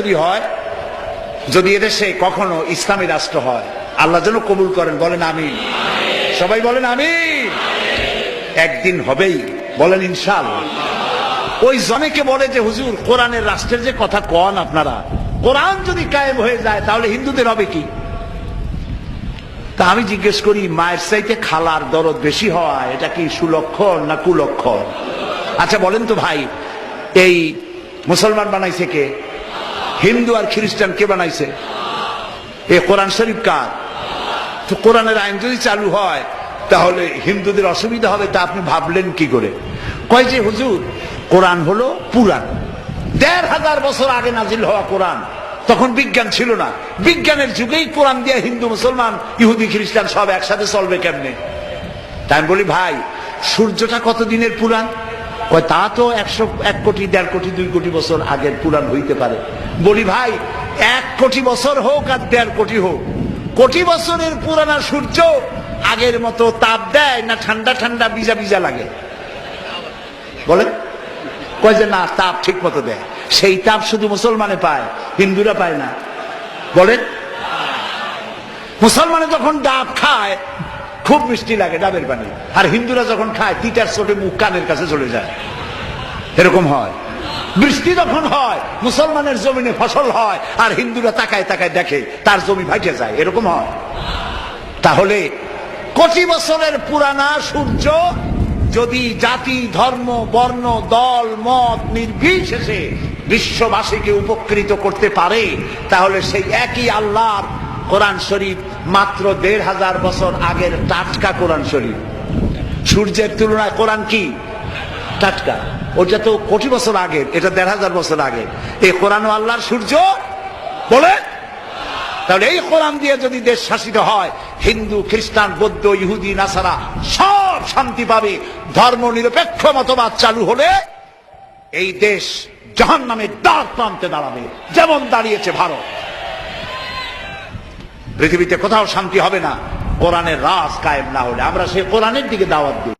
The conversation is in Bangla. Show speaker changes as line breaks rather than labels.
যদি হয়, যদি এদেশে কখনো ইসলামী রাষ্ট্র হয়, আল্লাহ যেন কবুল করেন, বলেন আমি সবাই বলেন আমি একদিন হবেই, বলেন ইনশাল ওই জনেকে বলে যে, হুজুর, কোরআনের রাষ্ট্রের যে কথা কন আপনারা? কোরআন যদি কায়েম হয়ে যায়, তাহলে হিন্দুদের হবে কি? তা আমি জিজ্ঞেস করি, মায়ের চাইতে খালার দরদ বেশি হয়, এটা কি সুলক্ষণ না কুলক্ষণ? আচ্ছা বলেন তো ভাই, এই মুসলমান বানাইছে কে? হিন্দু আর খ্রিস্টান কে বানাইছে? এ কোরআন শরীফ কার? তো কোরআনের আইন যদি চালু হয়, তাহলে হিন্দুদের অসুবিধা হবে, তা আপনি ভাবলেন কি করে? কয় যে, হুজুর, কোরআন হলো পুরাণ। দেড় হাজার বছর আগে নাজিল হওয়া কোরআন, তখন বিজ্ঞান ছিল না। বিজ্ঞানের যুগেই কোরআন দিয়ে হিন্দু, মুসলমান, ইহুদি, খ্রিস্টান সব একসাথে চলবে কেমনে? তাই আমি বলি, ভাই, সূর্যটা কতদিনের পুরাণ? তা তো একশো, এক কোটি, দেড় কোটি, দুই কোটি বছর আগের পুরাণ হইতে পারে। বলি, ভাই, এক কোটি বছর হোক আর দেড় কোটি হোক, কোটি বছরের পুরানা সূর্য আগের মতো তাপ দেয় না ঠান্ডা ঠান্ডা বিজা বিজা লাগে? বলেন কয় যে না, তাপ ঠিক মতো দেয়। সেই তাপ শুধু মুসলমানে পায়, হিন্দুরা পায় না। বলেন মুসলমানে যখন ডাব খায় খুব মিষ্টি লাগে ডাবের পানি। আর হিন্দুরা যখন খায় তিতার চোটে মুখ কানের কাছে চলে যায়। এরকম হয়। বৃষ্টি যখন হয়, মুসলমানের জমিনে ফসল হয়, আর হিন্দুরা তাকায় তাকায় দেখে, তার জমি ভাইটে যায়। এরকম হয়। তাহলে কোটি বছরের পুরানা সূর্য যদি জাতি, ধর্ম, বর্ণ, দল, মত নির্বিশেষে বিশ্ববাসীকে উপকৃত করতে পারে, তাহলে সেই একই আল্লাহর কোরআন শরীফ মাত্র দেড় হাজার বছর আগের টাটকা কোরআন শরীফ। সূর্যের তুলনায় কোরআন কি? টাটকা। ওটা তো কোটি বছর আগে এটা দেড় হাজার বছর আগে এই কোরআন আল্লাহর সূর্য? বলে? তাহলে এই কোরআন দিয়ে যদি দেশ শাসিত হয়, হিন্দু, খ্রিস্টান, বৌদ্ধ, ইহুদি, নাসারা, সব শান্তি পাবে। ধর্ম নিরপেক্ষ মতবাদ চালু হলে এই দেশ জাহান নামে দ্বার প্রান্তে দাঁড়াবে। যেমন দাঁড়িয়েছে ভারত। পৃথিবীতে কোথাও শান্তি হবে না। কোরআনের রাস কায়েম না হলে আমরা সেই কোরআনের দিকে দাওয়াত দিই।